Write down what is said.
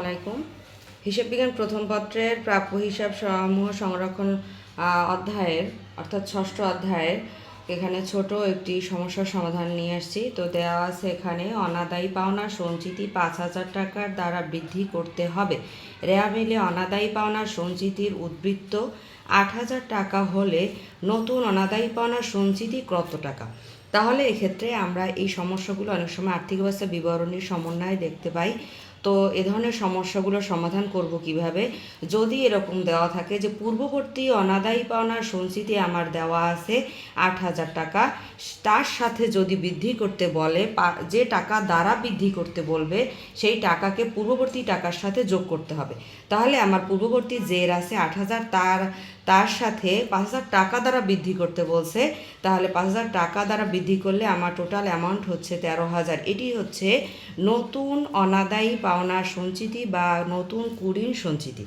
আলাইকুম। হিসাব বিজ্ঞান প্রথম পত্রের প্রাপ্য হিসাব সমূহ সংরক্ষণ অধ্যায়ের, অর্থাৎ ষষ্ঠ অধ্যায়ের এখানে ছোট একটি সমস্যার সমাধান নিয়ে আসছি। তো দেওয়া আছে এখানে, অনাদায়ী পাওনা সঞ্চিতি পাঁচ হাজার টাকার দ্বারা বৃদ্ধি করতে হবে। রেয়া মিলে অনাদায়ী পাওনা সঞ্চিতির উদ্বৃত্ত আট হাজার টাকা হলে নতুন অনাদায়ী পাওনা সঞ্চিতি কত টাকা? তাহলে এক্ষেত্রে আমরা এই সমস্যাগুলো অনেক সময় আর্থিক অবস্থা বিবরণীর সমন্বয়ে দেখতে পাই। তো এ ধরনের সমস্যাগুলো সমাধান করব কীভাবে? যদি এরকম দেওয়া থাকে যে পূর্ববর্তী অনাদায়ী পাওনার সঞ্চিতি আমার দেওয়া আছে আট হাজার টাকা, তার সাথে যদি বৃদ্ধি করতে বলে যে টাকা দ্বারা বৃদ্ধি করতে বলবে, সেই টাকাকে পূর্ববর্তী টাকার সাথে যোগ করতে হবে। তাহলে আমার পূর্ববর্তী জের আছে আট হাজার, তার তার সাথে পাঁচ হাজার টাকা দ্বারা বৃদ্ধি করতে বলছে, তাহলে পাঁচ হাজার টাকা দ্বারা বৃদ্ধি করলে আমার টোটাল অ্যামাউন্ট হচ্ছে তেরো হাজার। এটি হচ্ছে নতুন অনাদায়ী পাওনা সঞ্চিতি বা নতুন কুড়ির সঞ্চিতি।